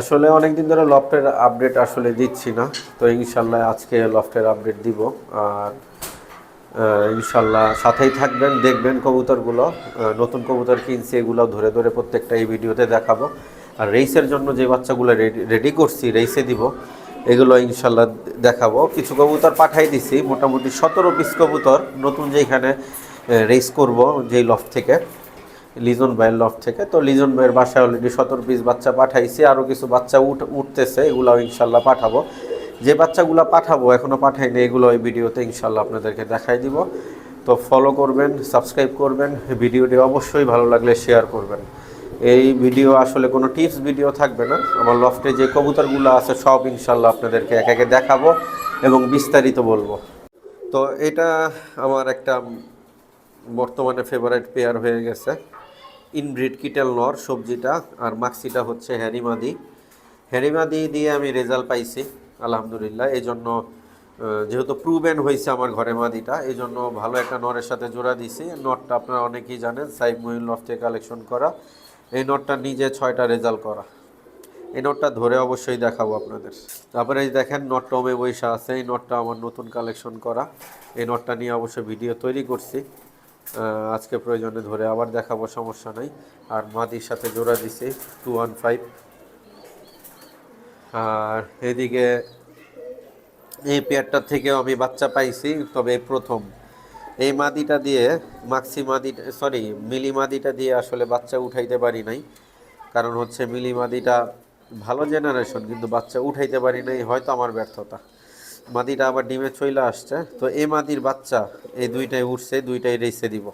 আসলে অনেকদিন ধরে লফটের আপডেট আসলে দিচ্ছি না। তো ইনশাল্লাহ আজকে লফটের আপডেট দিব। আর ইনশাল্লাহ সাথেই থাকবেন, দেখবেন কবুতরগুলো। নতুন কবুতর কিনছি এগুলো ধরে ধরে প্রত্যেকটা এই ভিডিওতে দেখাবো। আর রেইসের জন্য যে বাচ্চাগুলো রেডি করছি রেইসে দিব, এগুলো ইনশাল্লাহ দেখাবো। কিছু কবুতর পাঠাই দিছি, মোটামুটি সতেরো পিস কবুতর। নতুন যেখানে রেস করব যেই লফ থেকে লিজন ভাইয়ের লফ থেকে। তো লিজন ভাইয়ের বাসায় অলরেডি সতেরো পিস বাচ্চা পাঠাইছি আরও কিছু বাচ্চা উঠ, উঠতেছে, এগুলাও ইনশাল্লাহ পাঠাবো। যে বাচ্চাগুলো পাঠাবো এখনও পাঠাইনি এগুলো ওই ভিডিওতে ইনশাল্লাহ আপনাদেরকে দেখাই দিব। তো ফলো করবেন সাবস্ক্রাইব করবেন, ভিডিওটি অবশ্যই ভালো লাগলে শেয়ার করবেন। এই ভিডিও আসলে কোনো টিপস ভিডিও থাকবে না। আমার লফটে যে কবুতরগুলো আছে, সব ইনশাল্লাহ আপনাদেরকে এক একে দেখাবো এবং বিস্তারিত বলব। তো এটা আমার একটা বর্তমানে ফেভারিট পেয়ার হয়ে গেছে। ইনব্রিড কিটেল নর সবজিটা আর মাক্সিটা হচ্ছে হ্যারিমাদি হ্যারিমাদি দিয়ে আমি রেজাল্ট পাইছি, আলহামদুলিল্লাহ। এই জন্য যেহেতু প্রুভেন হয়েছে আমার ঘরে মাদিটা এই জন্য ভালো একটা নরের সাথে জোড়া দিছি। নটটা আপনারা অনেকেই জানেন সাইব মহিল লফটে কালেকশন করা। এই নটটা নিজে ছয়টা রেজাল্ট করা। এই নটটা ধরে অবশ্যই দেখাবো আপনাদের। তারপরে এই দেখেন নট টমে বৈশা আছে। এই নটটা আমার নতুন কালেকশন করা। এই নটটা নিয়ে অবশ্যই ভিডিও তৈরি করছি। আজকে প্রয়োজনে ধরে আবার দেখাবো, সমস্যা নাই। আর মাদির সাথে জোড়া দিছি টু ওয়ান ফাইভ আর এদিকে এই পেয়ারটা থেকেও আমি বাচ্চা পাইছি, তবে প্রথম। এই মাদিটা দিয়ে মাক্সি মাদিটা সরি মিলি মাদিটা দিয়ে আসলে বাচ্চা উঠাইতে পারি নাই। কারণ হচ্ছে মিলি মাদিটা ভালো জেনারেশন কিন্তু বাচ্চা উঠাইতে পারি নাই, হয়তো আমার ব্যর্থতা। মাদিটা আবার ডিমে চইলে আসছে। তো এই মাদির বাচ্চা এই দুইটাই উঠছে, দুইটাই রেসে দিব।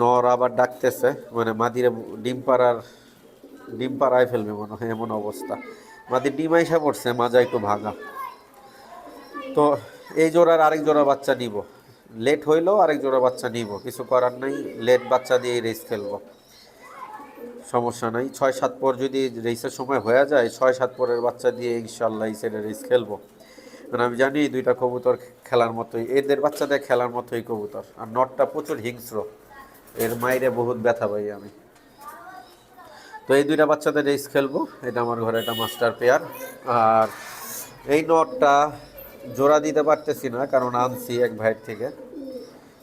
নর আবার ডাকতেছে মানে মাদিরে ডিম পাড়ার, ডিম পাড়ায় ফেলবে মনে হয়, এমন অবস্থা। মাদির ডিম আইসা পড়ছে, মাজা একটু ভাঙা। তো এই জোড়ার আরেক জোড়া বাচ্চা নিব। লেট হইলেও আরেক জোড়া বাচ্চা নিব। কিছু করার নাই, লেট বাচ্চা দিয়ে রেস খেলব। সমস্যা নাই, ছয়, সাত পর যদি রেসের সময় হয়ে যায়, ছয়, সাত পরের বাচ্চা দিয়ে ইনশাল্লাহ সাইডে রেস খেলব। কারণ আমি জানি এই দুইটা কবুতর খেলার মতোই, এদের বাচ্চাদের খেলার মতোই কবুতর। আর নটটা প্রচুর হিংস্র। এর মাইরে বহুত ব্যথা পাই আমি। তো এই দুইটা বাচ্চাদের রেস খেলব। এটা আমার ঘরে একটা মাস্টার পেয়ার। আর এই নটটা জোড়া দিতে পারতেছি না, কারণ আনছি এক ভাইয়ের থেকে।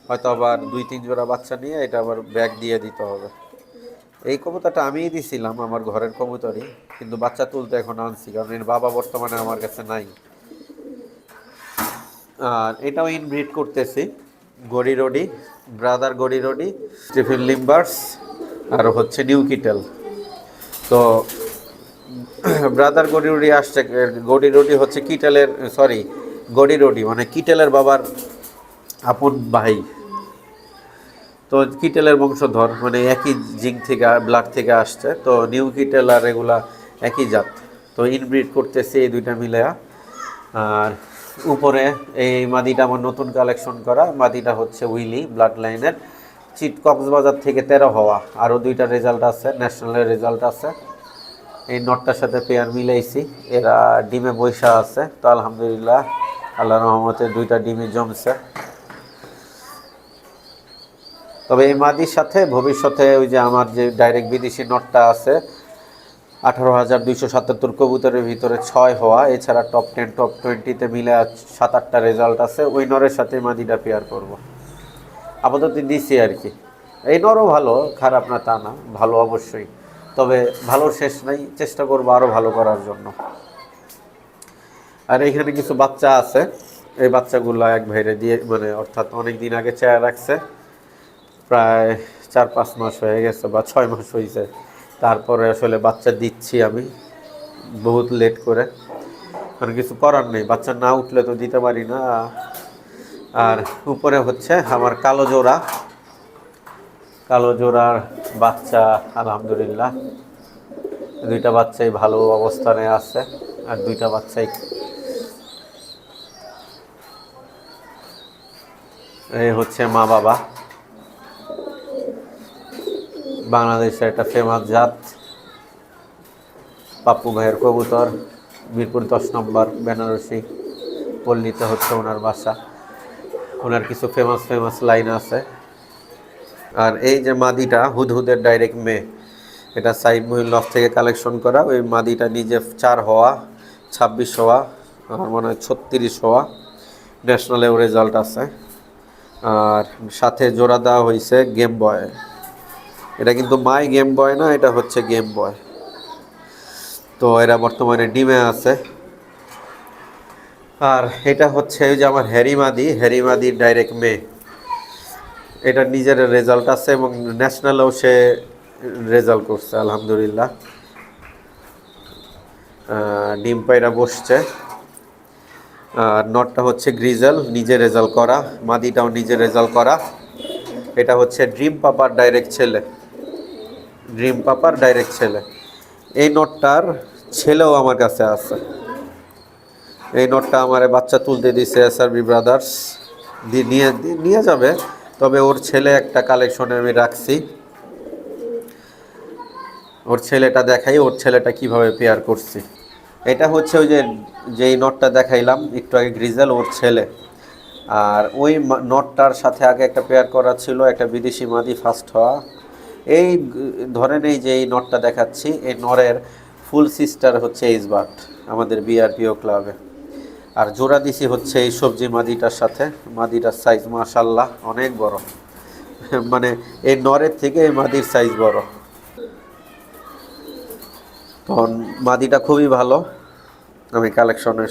হয়তো আবার দুই, তিন জোড়া বাচ্চা নিয়ে এটা আবার ব্যাগ দিয়ে দিতে হবে। এই কবুতরটা আমিই দিছিলাম, আমার ঘরের কবুতরই। কিন্তু বাচ্চা তুলতে এখন আনছি, কারণ এর বাবা বর্তমানে আমার কাছে নাই। আর এটাও ইনব্রিড করতেছি, গড়ি রডি, ব্রাদার গড়ি রডি স্টিফেন লিম্বার্স, আর হচ্ছে নিউ কিটেল। তো, ব্রাদার গড়ি রডি আসছে, গড়ি রডি হচ্ছে কিটেলের, সরি, গড়ি রডি মানে কিটেলের বাবার আপন ভাই। তো কিটেলের বংশধর মানে একই জিং থেকে, ব্লাড থেকে আসছে, তো নিউ কিটেল আর এগুলা একই জাত। তো ইনব্রিড করতেছে এই দুইটা মিলে আর উপরে এই মাদিটা আমার নতুন কালেকশন করা। মাদিটা হচ্ছে উইলি ব্লাড লাইনের চিট কক্সবাজার থেকে তেরো হওয়া। আরও দুইটা রেজাল্ট আছে ন্যাশনালের রেজাল্ট আছে। এই নটটার সাথে পেয়ার মিলাইছি। এরা ডিমে বৈশা আছে। তো আলহামদুলিল্লাহ আল্লাহ রহমতে দুইটা ডিমে জমছে। তবে এই মাদির সাথে ভবিষ্যতে ওই যে আমার যে ডাইরেক্ট বিদেশি নটটা আছে আঠারো হাজার দুইশো সাতাত্তর কবুতরের ভিতরে ছয় হওয়া, এছাড়া টপ টেন টপ টোয়েন্টিতে মিলে সাত আটটা রেজাল্ট আছে। ওই নরের সাথে মাদিটা পেয়ার করব। আপাতত দিছি আর কি। এই নরও ভালো, খারাপ না তা না, ভালো অবশ্যই। তবে ভালো শেষ নাই, চেষ্টা করব আরও ভালো করার জন্য। আর এখানে কিছু বাচ্চা আছে। এই বাচ্চাগুলো এক ভাইরে দিয়ে মানে অর্থাৎ অনেক দিন আগে চেয়ার রাখছে। প্রায় চার পাঁচ মাস হয়ে গেছে বা ছয় মাস হয়েছে তারপরে আসলে বাচ্চা দিচ্ছি আমি, বহুত লেট করে। আর কিছু করার নেই, বাচ্চা না উঠলে তো দিতে পারি না। আর উপরে হচ্ছে আমার কালো জোড়া। কালো জোড়ার বাচ্চা, আলহামদুলিল্লাহ। দুইটা বাচ্চাই ভালো অবস্থানে আছে, আর দুইটা বাচ্চাই এই হচ্ছে মা বাবা বাংলাদেশের একটা ফেমাস জাত, পাপ্পু ভাইয়ের কবুতর, মিরপুর দশ নম্বর, বেনারসি, পল্লীতে হচ্ছে ওনার বাসা। ওনার কিছু ফেমাস ফেমাস লাইন আছে। আর এই যে মাদিটা, হুদহুদের ডাইরেক্ট মেয়ে, এটা সাইড মহিল লফ থেকে কালেকশন করা। ওই মাদিটা নিজে চার হওয়া, ছাব্বিশ হওয়া, আমার মনে হয় ছত্রিশ হওয়া। ন্যাশনালেও রেজাল্ট আছে। আর সাথে জোড়া দেওয়া হয়েছে গেম বয় এটা কিন্তু মাই গেম বয় না, এটা হচ্ছে গেম বয় তো এরা বর্তমানে ডিমে আছে। আর এটা হচ্ছে ওই যে আমার হ্যারিমাদি হ্যারিমাদির ডাইরেক্ট মেয়ে এটা নিজের রেজাল্ট আছে এবং ন্যাশনালেও সে রেজাল্ট করছে, আলহামদুলিল্লাহ। ডিম পায়রা বসছে। আর নটটা হচ্ছে গ্রিজেল নিজে রেজাল্ট করা। মাদিটাও নিজে রেজাল্ট করা। এটা হচ্ছে ড্রিম পাপার ডাইরেক্ট ছেলে। ড্রিম পাপার, ডাইরেক্ট ছেলে। এই নটটার ছেলেও আমার কাছে আছে। এই নোটটা আমার বাচ্চা তুলতে দিছে এস আর বি ব্রাদার্স। নিয়ে নিয়ে যাবে, তবে ওর ছেলে একটা কালেকশনে আমি রাখছি। ওর ছেলেটা দেখাই, ওর ছেলেটা কীভাবে পেয়ার করছি। এটা হচ্ছে ওই যে, যেই নটটা দেখাইলাম, একটু আগে গ্রিজেল, ওর ছেলে। আর ওই নটটার সাথে আগে একটা পেয়ার করা ছিল, একটা বিদেশি মাদি ফার্স্ট হওয়া। এই ধরেন এই যে এই নটটা দেখাচ্ছি, এই নরের ফুল সিস্টার হচ্ছে ইসবাট আমাদের বিআরপিও ক্লাবে। আর জোড়া দিছি হচ্ছে এই সবজি মাদিটার সাথে, মাদিটার সাইজ মাশাল্লাহ অনেক বড়। মানে এই নরের থেকে এই মাদির সাইজ বড়। তখন মাদিটা খুবই ভালো, আমি কালেকশনে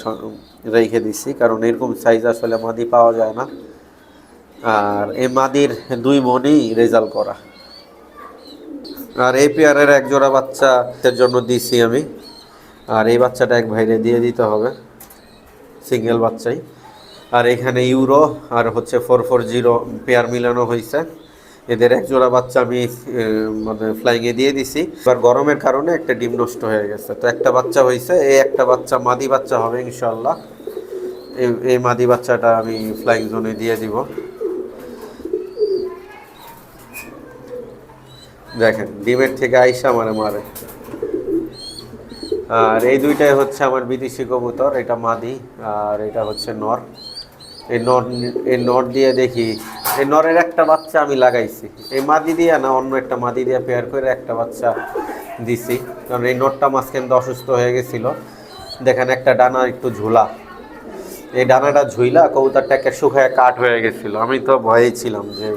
রেখে দিছি, কারণ এরকম সাইজ আসলে মাদি পাওয়া যায় না। আর এই মাদির দুই মনেই রেজাল্ট করা। আর এই পেয়ারের এক জোড়া বাচ্চাদের জন্য দিছি আমি। আর এই বাচ্চাটা এক ভাইরে দিয়ে দিতে হবে, সিঙ্গেল বাচ্চাই। আর এখানে ইউরো আর হচ্ছে ফোর ফোর জিরো পেয়ার মিলানো হয়েছে। এদের এক জোড়া বাচ্চা আমি মানে ফ্লাইংয়ে দিয়ে দিছি। এবার গরমের কারণে একটা ডিম নষ্ট হয়ে গেছে। তো একটা বাচ্চা হয়েছে, এই একটা বাচ্চা মাদি বাচ্চা হবে ইনশাল্লাহ এই মাদি বাচ্চাটা আমি ফ্লাইং জোনে দিয়ে দিব। দেখেন, ডিমের থেকে আইসা মারে মারে। আর এই দুইটাই হচ্ছে আমার বিদেশি কবুতর, এটা মাদি আর এটা হচ্ছে নর। এই নর এই নর দিয়ে দেখি, এই নরের একটা বাচ্চা আমি লাগাইছি। এই মাদি দিয়ে না, অন্য একটা মাদি দিয়ে পেয়ার করে একটা বাচ্চা দিছি। কারণ এই নরটা মাঝখান অসুস্থ হয়ে গেছিল। দেখেন, একটা ডানা একটু ঝোলা। এই ডানাটা ঝুইলা কবুতরটাকে শুকায় কাঠ হয়ে গেছিল। আমি তো ভয়েই ছিলাম যে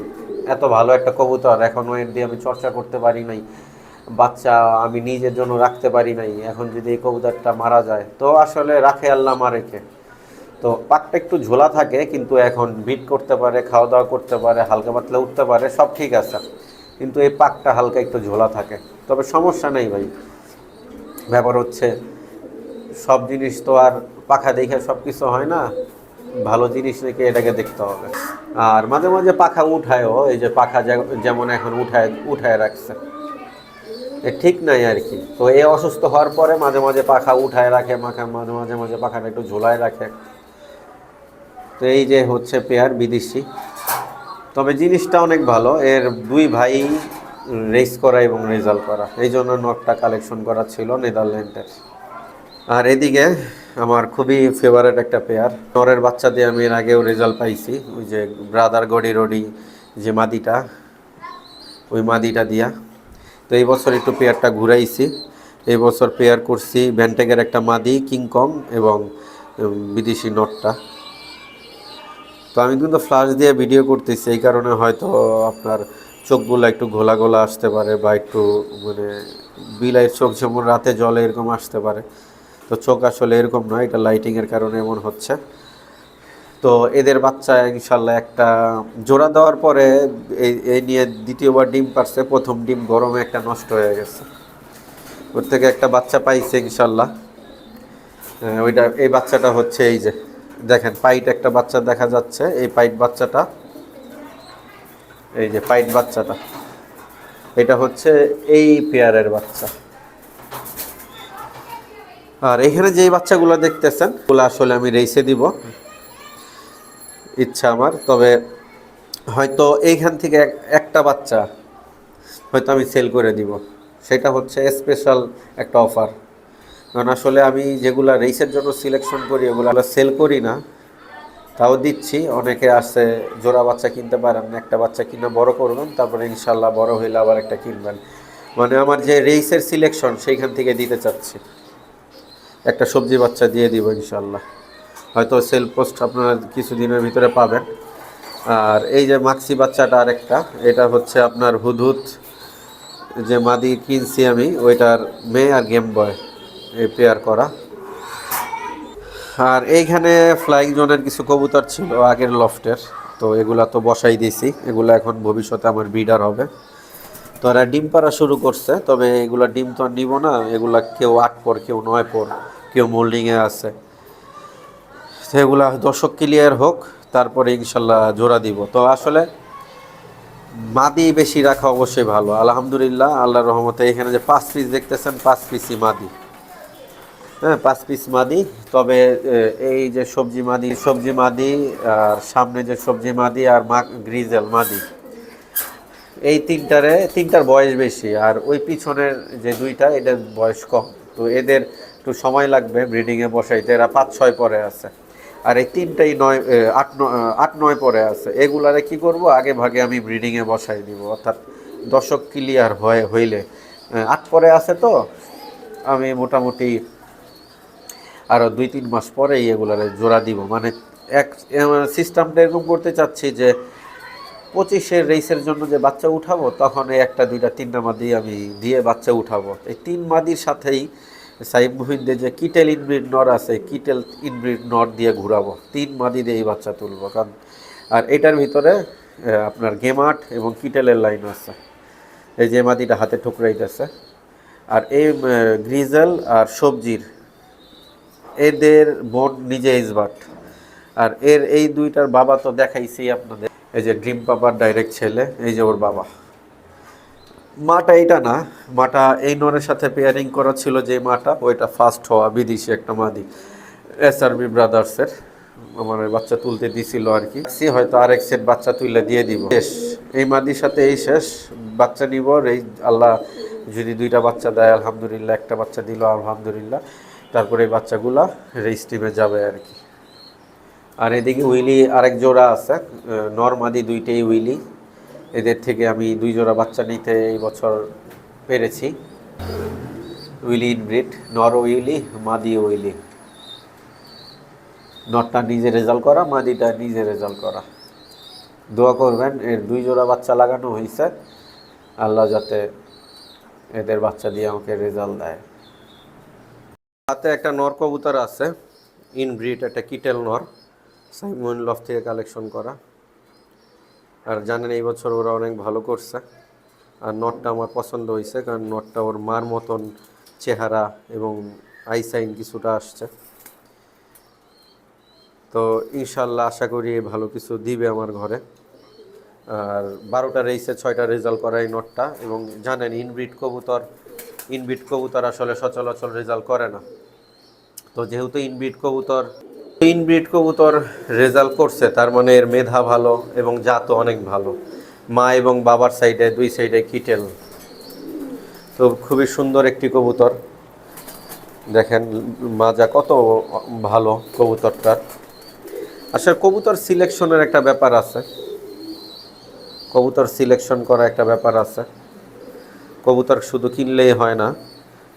এত ভালো একটা কবুতর এখনও এর দিয়ে আমি চর্চা করতে পারি নাই, বাচ্চা আমি নিজের জন্য রাখতে পারি নাই, এখন যদি এই কবুতরটা মারা যায়। তো আসলে রাখে আল্লাহ মারেকে। তো পাকটা একটু ঝোলা থাকে, কিন্তু এখন বিট করতে পারে খাওয়া দাওয়া করতে পারে, হালকা পাতলা উঠতে পারে, সব ঠিক আছে। কিন্তু এই পাকটা হালকা একটু ঝোলা থাকে। তবে সমস্যা নেই ভাই। ব্যাপার হচ্ছে, সব জিনিস তো আর পাখা দেখে সব কিছু হয় না। ভালো জিনিস রেখে এটাকে দেখতে হবে। আর মাঝে মাঝে পাখা উঠায়ও, এই যে পাখা যেমন এখন উঠায় উঠায় রাখছে। ঠিক নাই আর কি। তো এ অসুস্থ হওয়ার পরে মাঝে মাঝে পাখা উঠায় রাখে, মাখা মাঝে মাঝে মাঝে পাখাটা একটু ঝোলায় রাখে। তো এই যে হচ্ছে পেয়ার বিদেশি। তবে জিনিসটা অনেক ভালো, এর দুই ভাই রেস করা এবং রেজাল্ট করা। এই জন্য নটটা কালেকশন করা ছিল নেদারল্যান্ডের। আর এদিকে আমার খুবই ফেভারেট একটা পেয়ার নরের বাচ্চা দিয়ে আমি এর আগেও রেজাল্ট পাইছি। ওই যে ব্রাদার গডি রডি যে মাদিটা, ওই মাদিটা দিয়া। তো এই বছর একটু পেয়ারটা ঘুরাইছি। এই বছর পেয়ার করছি ব্যান্টেকের একটা মাদি কিংকং এবং বিদেশি নটটা। তো আমি কিন্তু ফ্লাশ দিয়ে ভিডিও করতেছি। এই কারণে হয়তো আপনার চোখগুলো একটু ঘোলা ঘোলা আসতে পারে বা একটু মানে বিলাইয়ের চোখ যেমন রাতে জলে এরকম আসতে পারে। তো চোখ আসলে এরকম নয়, এটা লাইটিংয়ের কারণে এমন হচ্ছে। তো এদের বাচ্চা ইনশাল্লাহ একটা জোড়া দেওয়ার পরে এই এই নিয়ে দ্বিতীয়বার ডিম পারছে, প্রথম ডিম গরমে একটা নষ্ট হয়ে গেছে। ওর থেকে একটা বাচ্চা পাইছে ইনশাল্লাহ ওইটা, এই বাচ্চাটা হচ্ছে এই যে, দেখেন পাইট একটা বাচ্চা দেখা যাচ্ছে, এই পাইট বাচ্চাটা, এই যে পাইট বাচ্চাটা, এটা হচ্ছে এই পেয়ারের বাচ্চা। আর এখানে যেই বাচ্চাগুলো দেখতেছেন ওগুলো আসলে আমি রেসে দিব। ইচ্ছা আমার, তবে হয়তো এইখান থেকে একটা বাচ্চা হয়তো আমি সেল করে দিব। সেটা হচ্ছে স্পেশাল একটা অফার কারণ আসলে আমি যেগুলো রেসের জন্য সিলেকশন করি ওগুলো সেল করি না। তাও দিচ্ছি, অনেকে আসছে জোড়া বাচ্চা কিনতে পারেন, একটা বাচ্চা কিনে বড় করবেন, তারপরে ইনশাল্লাহ বড় হইলে আবার একটা কিনবেন। মানে আমার যে রেইসের সিলেকশন সেইখান থেকে দিতে চাচ্ছি। একটা সবজি বাচ্চা দিয়ে দিব ইনশাল্লাহ হয়তো সেল পোস্ট আপনারা কিছুদিনের ভিতরে পাবেন। আর এই যে মাক্সি বাচ্চাটা আরেকটা, এটা হচ্ছে আপনার হুদহুদ, যে মাদি কিনছি আমি, ওইটার মেয়ে আর গেম বয় এই পেয়ার করা। আর এইখানে ফ্লাইং জোনের কিছু কবুতর ছিল আগের লফটের তো এগুলা তো বসাই দিয়েছি। এগুলো এখন ভবিষ্যতে আমার ব্রিডার হবে। তো এরা ডিম পাড়া শুরু করছে, তবে এগুলা ডিম তো আর নিব না, এগুলা কেউ আট পর, কেউ নয় পর, কেউ মোল্ডিংয়ে আছে। তো এগুলা দর্শক ক্লিয়ার হোক, তারপরে ইনশাল্লাহ জোড়া দিব। তো আসলে মাদি বেশি রাখা অবশ্যই ভালো। আলহামদুলিল্লাহ আল্লাহ রহমতে এখানে যে পাঁচ পিস দেখতেছেন, পাঁচ পিসই মাদি। হ্যাঁ পাঁচ পিস মাদি, তবে এই যে সবজি মাদি সবজি মাদি আর সামনে যে সবজি মাদি আর মা গ্রিজেল মাদি। এই তিনটারে, তিনটার বয়স বেশি, আর ওই পিছনের যে দুইটা, এদের বয়স কম। তো এদের একটু সময় লাগবে ব্রিডিংয়ে বসাইতে, এরা পাঁচ, ছয় পরে আছে। আর এই তিনটাই নয় আট, ন- আট, নয় পরে আছে। এগুলারে কি করব? আগে ভাগে আমি ব্রিডিংয়ে বসাই দিব, অর্থাৎ দশক ক্লিয়ার হয়ে, হইলে। আট পরে আছে তো, আমি মোটামুটি আরও দুই, তিন মাস পরেই এগুলারে জোড়া দিব। মানে এক সিস্টেমটা এরকম করতে চাচ্ছি যে পঁচিশের রেসের জন্য যে বাচ্চা উঠাবো, তখন একটা, দুইটা, তিনটা মাদি আমি দিয়ে বাচ্চা উঠাবো। এই তিন মাদির সাথেই সাইব মুহিনদের যে কিটেল ইনব্রিড নর আছে, কিটেল ইনব্রিড নর দিয়ে ঘুরাবো। তিন মাদি দিয়ে এই বাচ্চা তুলবো। কারণ, আর এটার ভিতরে আপনার গেমাট এবং কিটেলের লাইন আছে। এই যে মাদিটা হাতে ঠুকরাইতেছে। আর এই গ্রিজেল আর সবজির, এদের বোন নিজে ইসবাট আর এর, এই দুইটার বাবা তো দেখাইছি আপনাদের। এই যে ড্রিম পাপার ডাইরেক্ট ছেলে, এই যে ওর বাবা। মাটা এইটা না, মাটা এই নরের সাথে পেয়ারিং করা ছিল যে মাটা, ওইটা ফার্স্ট হওয়া বিদেশি একটা মাদি এস আর বি ব্রাদার্সের আমার বাচ্চা তুলতে দিছিল আর কি। সে হয়তো আরেক সেট বাচ্চা তুলে দিয়ে দিব। শেষ। এই মাদির সাথে এই শেষ। বাচ্চা নিব, এই আল্লাহ যদি দুইটা বাচ্চা দেয়, আলহামদুলিল্লাহ, একটা বাচ্চা দিল, আলহামদুলিল্লাহ। তারপরে এই বাচ্চাগুলা রেস টিমে যাবে আর কি। আর এদিকে উইলি আরেক জোড়া আছে নর্মাদি দুইটাই উইলি। এদের থেকে আমি দুই জোড়া বাচ্চা নিতে এই বছর পেরেছি। উইলি ইনব্রিড নর উইলি, মাদি উইলি। নটটা নিজে রেজাল্ট করা, মাদিটা নিজে রেজাল্ট করা। দোয়া করবেন, এর দুই জোড়া বাচ্চা লাগানো হয়েছে আল্লাহ যাতে এদের বাচ্চা দিয়ে আমাকে রেজাল্ট দেয়। হাতে একটা নর কবুতর আছে ইনব্রিড একটা কিটেল নর। সাইমন লফ থেকে কালেকশন করা। আর জানেন এই বছর ওরা অনেক ভালো করছে। আর নটটা আমার পছন্দ হয়েছে, কারণ নটটা ওর মার মতন চেহারা এবং আইসাইন কিছুটা আসছে। তো ইনশাল্লাহ আশা করি ভালো কিছু দিবে আমার ঘরে। আর বারোটা রেসে ছয়টা রেজাল্ট করা এই নটটা। এবং জানেন ইনব্রিড কবুতর ইনব্রিড কবুতর আসলে সচলাচল রেজাল্ট করে না। তো যেহেতু ইনব্রিড কবুতর ইনব্রিড কবুতর রেজাল্ট করছে, তার মানে এর মেধা ভালো এবং জাতও অনেক ভালো। মা এবং বাবার সাইডে, দুই সাইডে কিটেল। তো খুবই সুন্দর একটি কবুতর। দেখেন মাজা কত ভালো কবুতরটার। আসলে কবুতর সিলেকশনের একটা ব্যাপার আছে। কবুতর সিলেকশন করা একটা ব্যাপার আছে। কবুতর শুধু কিনলেই হয় না।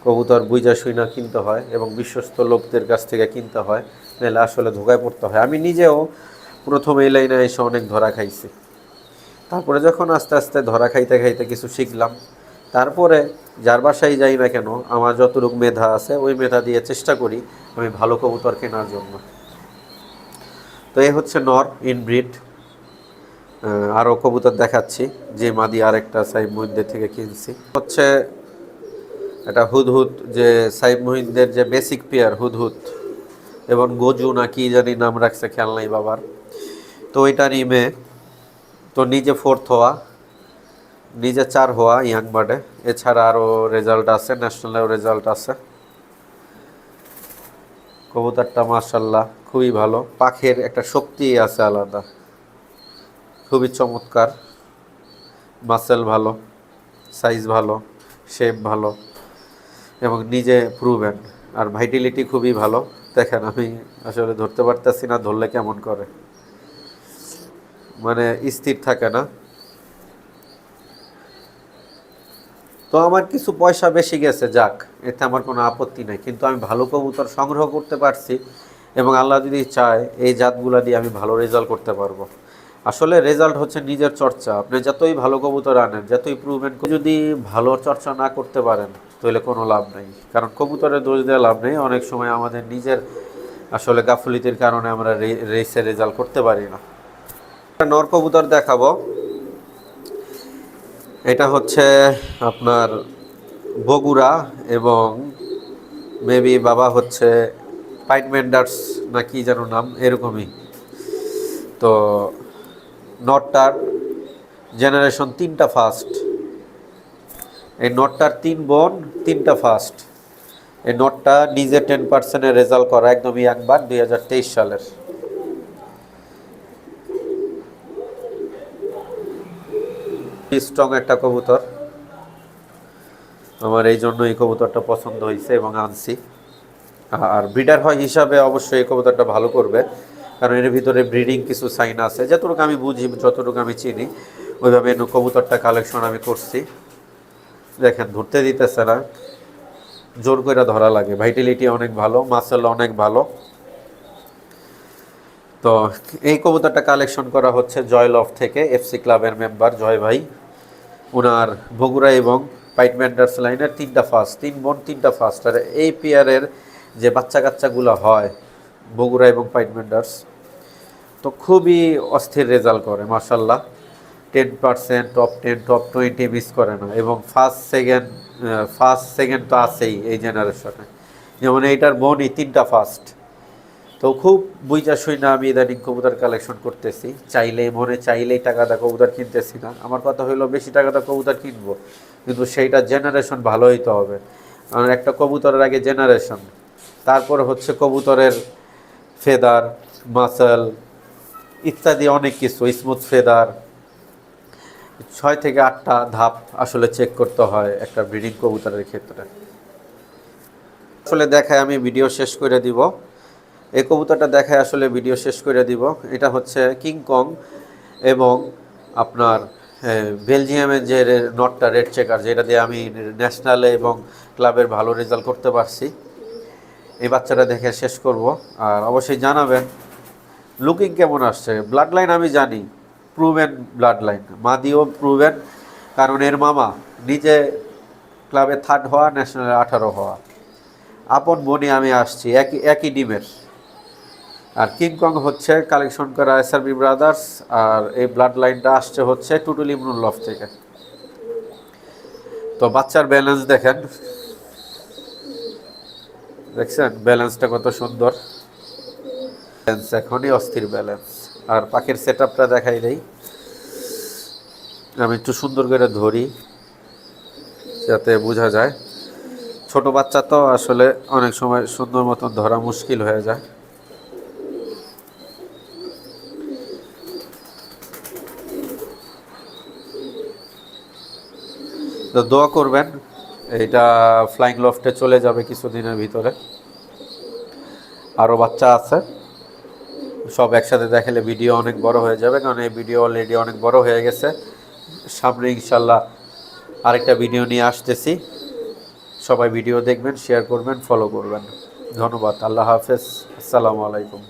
কবুতর বুঝা শুইনা কিনতে হয় এবং বিশ্বস্ত লোকদের কাছ থেকে কিনতে হয়, নাহলে আসলে ধোকায় পড়তে হয়। আমি নিজেও প্রথম এই লাইনে এসে অনেক ধরা খাইছি। তারপরে যখন আস্তে আস্তে ধরা খাইতে খাইতে কিছু শিখলাম, তারপরে যার বাসায় যাই না কেন, আমার যতটুকু মেধা আছে, ওই মেধা দিয়ে চেষ্টা করি আমি ভালো কবুতর কেনার জন্য। তো এই হচ্ছে নর, ইনব্রিড। আরও কবুতর দেখাচ্ছি, যে মাদি আরেকটা সাইব মহিনদের থেকে কিনছি। হচ্ছে এটা হুদহুদ যে সাইব মহিনদের যে বেসিক পেয়ার হুদহুদ। এবং গজু না কি জানি নাম রাখছে, খেয়াল নাই বাবার। তো ওইটারই মেয়ে তো নিজে ফোর্থ হওয়া, নিজে চার হওয়া ইয়াং বার্ডে এছাড়া আরও রেজাল্ট আছে ন্যাশনালেও রেজাল্ট আছে। কবুতরটা মার্শাল্লাহ খুবই ভালো। পাখের একটা শক্তি আছে আলাদা। খুবই চমৎকার। মাসেল ভালো সাইজ ভালো শেপ ভালো। এবং নিজে প্রুভেন আর ভাইটিলিটি খুবই ভালো। দেখেন, আমি আসলে ধরতে পারতেছি না, ধরলে কেমন করে? মানে স্থির থাকে না। তো আমার কিছু পয়সা বেশি গেছে, যাক, এতে আমার কোনো আপত্তি নেই। কিন্তু আমি ভালো কবুতর সংগ্রহ করতে পারছি এবং আল্লাহ যদি চায়, এই জাতগুলা দিয়ে আমি ভালো রেজাল্ট করতে পারব। আসলে রেজাল্ট হচ্ছে নিজের চর্চা। আপনি যতই ভালো কবুতর আনেন, যতই প্রুভেন যদি ভালো চর্চা না করতে পারেন তাহলে কোনো লাভ নেই। কারণ কবুতরের দোষ দেওয়া লাভ নেই। অনেক সময় আমাদের নিজের আসলে গাফলিতির কারণে আমরা রে- রেসে রেজাল্ট করতে পারি না। নর কবুতর দেখাবো। এটা হচ্ছে আপনার বগুড়া এবং মেবি বাবা হচ্ছে পাইনমেন্ডার্স না কি যেন নাম, এরকমই। তো নটটার জেনারেশন তিনটা ফার্স্ট এই নটটার তিন বোন, তিনটা ফার্স্ট এই নটটা নিজে টেন পার্সেন্টের রেজাল্ট করা, একদমই একবার দুই হাজার তেইশ সালের। স্ট্রং একটা কবুতর। আমার এই জন্য এই কবুতরটা পছন্দ হয়েছে এবং আনছি। আর ব্রিডার হয় হিসাবে অবশ্যই এই কবুতরটা ভালো করবে। কারণ এর ভিতরে ব্রিডিং কিছু সাইন আছে। যতটুকু আমি বুঝি, যতটুকু আমি চিনি, ওইভাবে কবুতরটা কালেকশন আমি করছি। দেখেন, ধরতে দিতেছে না। জোর করে ধরা লাগে। ভাইটালিটি অনেক ভালো মাসেল অনেক ভালো। তো এই কবুতরটা কালেকশন করা হচ্ছে জয় লভ থেকে এফসি ক্লাবের মেম্বার জয় ভাই। ওনার বগুড়া এবং পাইট ম্যান্ডার্স লাইনের তিনটা ফার্স্ট তিন বোন, তিনটা ফার্স্ট আর এই পেয়ারের যে বাচ্চা কাচ্চাগুলো হয় বগুড়া এবং পাইট ম্যান্ডার্স তো খুবই অস্থির রেজাল্ট করে মার্শাল্লাহ ten percent top ten top twenty miss করে না। এবং ফার্স্ট সেকেন্ড ফার্স্ট সেকেন্ড তো আছেই এই জেনারেশনে যেমন এইটার বোনই তিনটা ফার্স্ট তো খুব বুঝা শুই না আমি ইদানিং কবুতর কালেকশন করতেছি। চাইলেই মনে চাইলেই টাকাটা কবুতর কিনতেছি না। আমার কথা হইল বেশি টাকাটা কবুতর কিনবো। কিন্তু সেইটা জেনারেশন ভালো হইতে হবে। কারণ একটা কবুতরের আগে জেনারেশন তারপর হচ্ছে কবুতরের ফেদার মাসেল ইত্যাদি অনেক কিছু স্মুথ ফেদার ছয় থেকে আটটা ধাপ আসলে চেক করতে হয় একটা ব্রিডিং কবুতরের ক্ষেত্রে। আসলে দেখায় আমি ভিডিও শেষ করে দিব। এই কবুতরটা দেখায় আসলে ভিডিও শেষ করে দিব। এটা হচ্ছে কিংকং এবং আপনার বেলজিয়ামের যে নটটা রেড চেকার যেটা দিয়ে আমি ন্যাশনালে এবং ক্লাবের ভালো রেজাল্ট করতে পারছি। এই বাচ্চাটা দেখে শেষ করব। আর অবশ্যই জানাবেন লুকিং কেমন আসছে? ব্লাড লাইন আমি জানি। প্রুভেন ব্লাড লাইন মাদিও প্রুভেন কারণ এর মামা নিজে ক্লাবে থার্ড হওয়া ন্যাশনালে আঠারো হওয়া। আপন বনি আমি আসছি, একই একই ডিমের আর কিংকং হচ্ছে কালেকশন করা এসআরবি ব্রাদার্স আর এই ব্লাড লাইনটা আসছে হচ্ছে টুটুল লফ থেকে। তো বাচ্চার ব্যালেন্স দেখেন। দেখছেন? ব্যালেন্সটা কত সুন্দর। ব্যালেন্স এখনই অস্থির ব্যালেন্স আর পাখির সেট আপটা দেখাই দেই। আমি একটু সুন্দর করে ধরি, যাতে বোঝা যায়। ছোট বাচ্চা তো আসলে অনেক সময় সুন্দর মতন ধরা মুশকিল হয়ে যায়। তো দোয়া করবেন, এইটা ফ্লাইং লফটে চলে যাবে কিছুদিনের ভিতরে। আরও বাচ্চা আছে। সব একসাথে দেখালে ভিডিও অনেক বড় হয়ে যাবে, কারণ এই ভিডিও অলরেডি অনেক বড় হয়ে গেছে। সামনে ইনশাল্লাহ আরেকটা ভিডিও নিয়ে আসতেছি। সবাই ভিডিও দেখবেন শেয়ার করবেন ফলো করবেন। ধন্যবাদ, আল্লাহ হাফেজ। আসসালামু আলাইকুম।